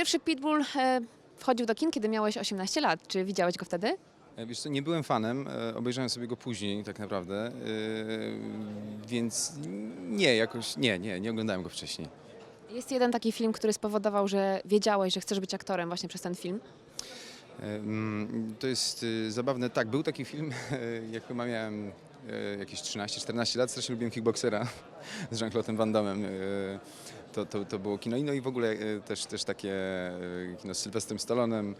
Pierwszy Pitbull e, wchodził do kin, kiedy miałeś 18 lat. Czy widziałeś go wtedy? E, Wiesz co, nie byłem fanem, e, obejrzałem sobie go później tak naprawdę, więc nie, jakoś nie, nie, nie oglądałem go wcześniej. Jest jeden taki film, który spowodował, że wiedziałeś, że chcesz być aktorem właśnie przez ten film. Mm, To jest zabawne, tak, był taki film, jak chyba miałem jakieś 13-14 lat, strasznie lubiłem Kickboxera z Jean-Claude'em Van Damme. e, To, to, to było kino. I No i w ogóle e, też, też takie e, kino z Sylwestrem Stallonem,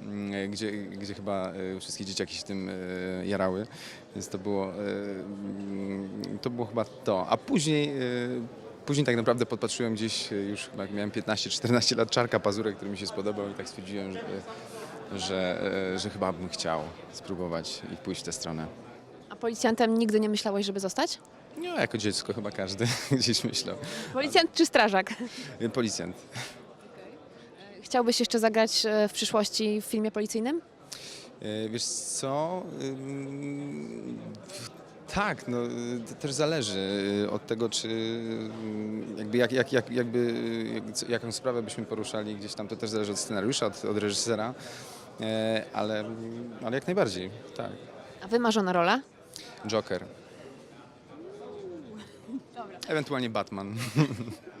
mm, e, gdzie, gdzie chyba e, wszystkie dzieciaki się tym e, jarały. Więc to było, e, mm, to było chyba to. A później, e, później tak naprawdę podpatrzyłem gdzieś, e, już jak miałem 15-14 lat, Czarka Pazurek, który mi się spodobał i tak stwierdziłem, że, że, e, że chyba bym chciał spróbować i pójść w tę stronę. A policjantem nigdy nie myślałeś, żeby zostać? No, jako dziecko chyba każdy gdzieś myślał. Policjant czy strażak? E, Policjant. Chciałbyś jeszcze zagrać e, w przyszłości w filmie policyjnym? E, Wiesz co? Ym, Tak, no, y, to też zależy y, od tego, czy y, jakby, jak, jak, jak, jakby y, jak, co- jaką sprawę byśmy poruszali gdzieś tam, to też zależy od scenariusza, od, od reżysera, E, ale, ale jak najbardziej, tak. A wymarzona rola? Joker. Ewentualnie Batman.